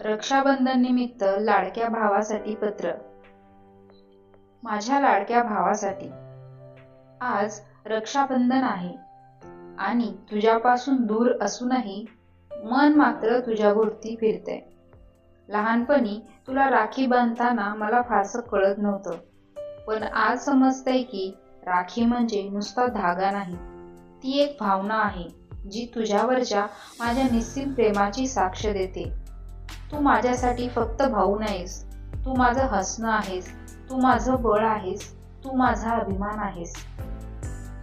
रक्षाबंधन निमित्त लाडक्या भावासाठी पत्र. माझ्या लाडक्या भावासाठी. आज रक्षाबंधन आहे. आणि तुझ्यापासून दूर असूनही मन मात्र तुझ्याभोवती फिरते लहानपणी तुला राखी बांधताना मला फारसं कळत नव्हतं. पण आज समजतंय की राखी म्हणजे नुसता धागा नाही. ती एक भावना आहे जी तुझ्यावरच्या माझ्या निश्चित प्रेमाची साक्ष देते. तू माझ्यासाठी फक्त भाऊ नाहीस. तू माझं हसणं आहेस. तू माझं बळ आहेस. तू माझा अभिमान आहेस.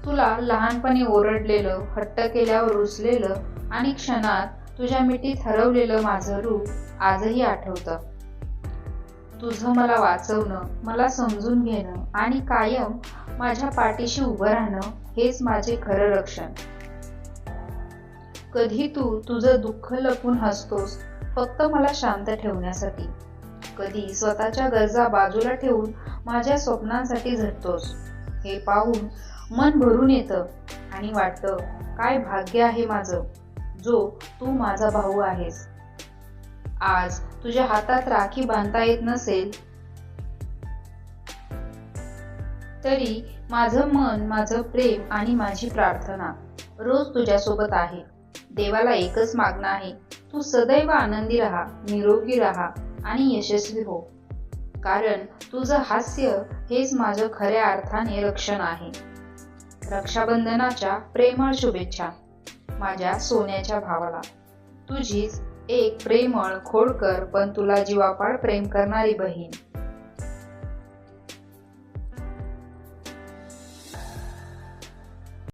तुला लहानपणी ओरडलेलं हट्ट केल्यावर रुसलेलं आणि क्षणात तुझ्या मिठीत हरवलेलं माझं रूप आजही आठवतं. तुझं मला वाचवणं मला समजून घेणं आणि कायम माझ्या पाठीशी उभं राहणं हेच माझे खरं रक्षण कधी तू तुझं दुःख लपून हसतोस फक्त मला शांत ठेवण्यासाठी. कधी स्वतःच्या गरजा बाजूला ठेवून माझ्या स्वप्नांसाठी झटतोस. हे पाहून मन भरून येतं आणि वाटतं काय भाग्य आहे माझं जो तू माझा भाऊ आहेस. आज तुझ्या हातात राखी बांधता येत नसेल तरी माझं मन माझं प्रेम आणि माझी प्रार्थना रोज तुझ्यासोबत आहे. देवाला एकच मागणं आहे तू सदैव आनंदी राहा निरोगी राहा आणि यशस्वी हो. कारण तुझं हास्य हेच माझं खऱ्या अर्थाने रक्षण आहे. रक्षाबंधनाच्या प्रेमळ शुभेच्छा. माझ्या सोन्याच्या भावाला. तुझीच एक प्रेमळ खोडकर पण तुला जीवापाड प्रेम करणारी बहीण.